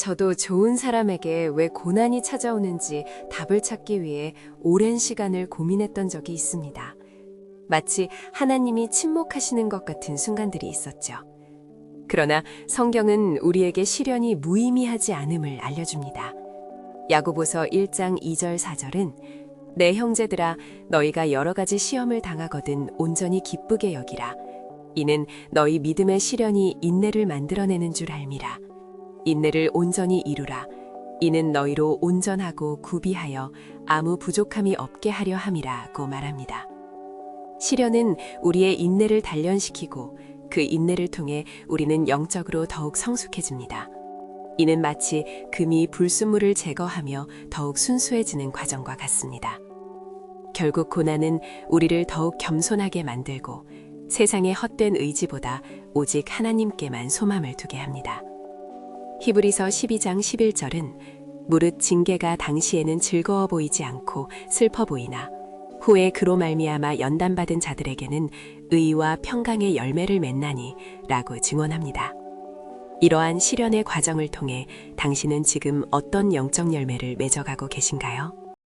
저도 좋은 사람에게 왜 고난이 찾아오는지 답을 찾기 위해 오랜 시간을 고민했던 적이 있습니다. 마치 하나님이 침묵하시는 것 같은 순간들이 있었죠. 그러나 성경은 우리에게 시련이 무의미하지 않음을 알려줍니다. 야고보서 1장 2절 4절은 내 형제들아 너희가 여러 가지 시험을 당하거든 온전히 기쁘게 여기라 이는 너희 믿음의 시련이 인내를 만들어내는 줄 알미라 인내를 온전히 이루라 이는 너희로 온전하고 구비하여 아무 부족함이 없게 하려 함이라고 말합니다. 시련은 우리의 인내를 단련시키고 그 인내를 통해 우리는 영적으로 더욱 성숙해집니다. 이는 마치 금이 불순물을 제거하며 더욱 순수해지는 과정과 같습니다. 결국 고난은 우리를 더욱 겸손하게 만들고 세상의 헛된 의지보다 오직 하나님께만 소망을 두게 합니다. 히브리서 12장 11절은 무릇 징계가 당시에는 즐거워 보이지 않고 슬퍼 보이나 후에 그로 말미암아 연단받은 자들에게는 의와 평강의 열매를 맺나니 라고 증언합니다. 이러한 시련의 과정을 통해 당신은 지금 어떤 영적 열매를 맺어가고 계신가요?